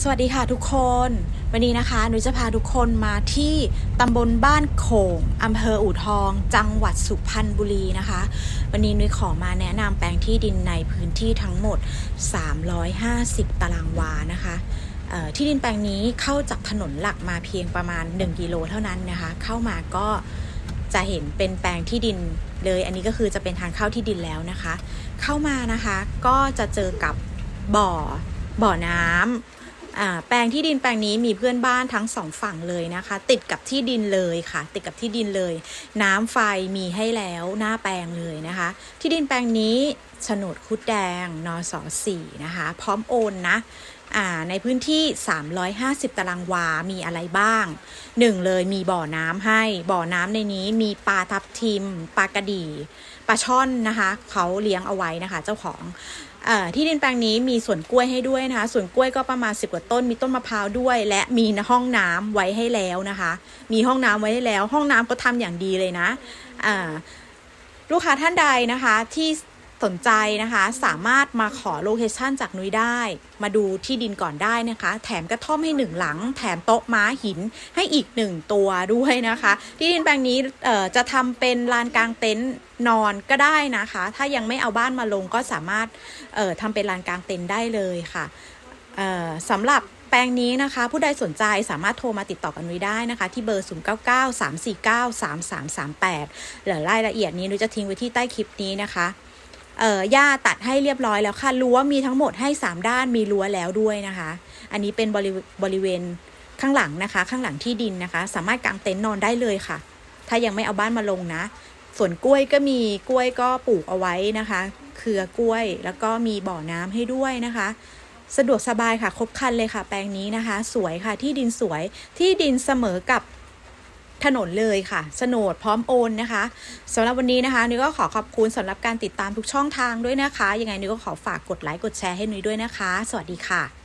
สวัสดีค่ะทุกคน วันนี้นะคะหนูจะพาทุกคนมาที่ตำบลบ้านโขงอำเภออู่ทอง จังหวัดสุพรรณบุรีนะคะ วันนี้นุ้ยขอมาแนะนำแปลงที่ดินในพื้นที่ทั้งหมด 350 ตารางวานะคะที่ดินแปลงนี้เข้าจากถนนหลักมาเพียงประมาณ 1 กิโลเท่านั้นนะคะ เข้ามาก็จะเห็นเป็นแปลงที่ดินเลย อันนี้ก็คือจะเป็นทางเข้าที่ดินแล้วนะคะ เข้ามานะคะก็จะเจอกับบ่อบ่อน้ำอ่า แปลงที่ดินแปลงนี้มีเพื่อนบ้านทั้งสองฝั่งเลยนะคะ ติดกับที่ดินเลยค่ะ ติดกับที่ดินเลย น้ำไฟมีให้แล้วหน้าแปลงเลยนะคะ ที่ดินแปลงนี้โฉนดคุดแดงนสสี่นะคะ พร้อมโอนนะ ในพื้นที่ 350 ตารางวา มีอะไรบ้างหนึ่งเลยมีบ่อน้ำให้ บ่อน้ำในนี้มีปลาทับทิม ปลากระดีปลาช่อนนะคะ เขาเลี้ยงเอาไว้นะคะ เจ้าของอที่ดินแปลงนี้มีสวนกล้วยให้ด้วยนะคะ สวนกล้วยก็ประมาณ10กว่าต้น มีต้นมะพร้าวด้วย และมีห้องน้ำไว้ให้แล้วนะคะ มีห้องน้ำไว้ให้แล้ว ห้องน้ำก็ทำอย่างดีเลยนะลูกค้าท่านใดนะคะที่ สนใจนะคะ สามารถมาขอโลเคชันจากนุ้ยได้ มาดูที่ดินก่อนได้นะคะ แถมกระท่อมให้หนึ่งหลัง แถมโต๊ะม้าหินให้อีกหนึ่งตัวด้วยนะคะ ที่ดินแปลงนี้จะทำเป็นลานกลางเต็นท์นอนก็ได้นะคะ ถ้ายังไม่เอาบ้านมาลงก็สามารถทำเป็นลานกลางเต็นท์ได้เลยค่ะสำหรับแปลงนี้นะคะ ผู้ใดสนใจสามารถโทรมาติดต่อกันไว้ได้นะคะ ที่เบอร์ 0 9 9 3 4 9 3 3 3 8หรือรายละเอียดนี้นุ้ยจะทิ้งไว้ที่ใต้คลิปนี้นะคะ เอ่อหญ้าตัดให้เรียบร้อยแล้วค่ะรั้วมีทั้งหมดให้ 3 ด้านมีรั้วแล้วด้วยนะคะ อันนี้เป็นบริเวบริเวณข้างหลังนะคะ ข้างหลังที่ดินนะคะ สามารถกางเต็นท์นอนได้เลยค่ะ ถ้ายังไม่เอาบ้านมาลงนะ ส่วนกล้วยก็มีกล้วยก็ปลูกเอาไว้นะคะ เครือกล้วยแล้วก็มีบ่อน้ำให้ด้วยนะคะ สะดวกสบายค่ะครบครันเลยค่ะ แปลงนี้นะคะ สวยค่ะที่ดินสวยที่ดินเสมอกับ ถนนเลยค่ะโฉนดพร้อมโอนนะคะสำหรับวันนี้นะคะนุ้ยก็ขอขอบคุณสำหรับการติดตามทุกช่องทางด้วยนะคะ ยังไงนุ้ยก็ขอฝากกดไลค์กดแชร์ให้นุ้ยด้วยนะคะ สวัสดีค่ะ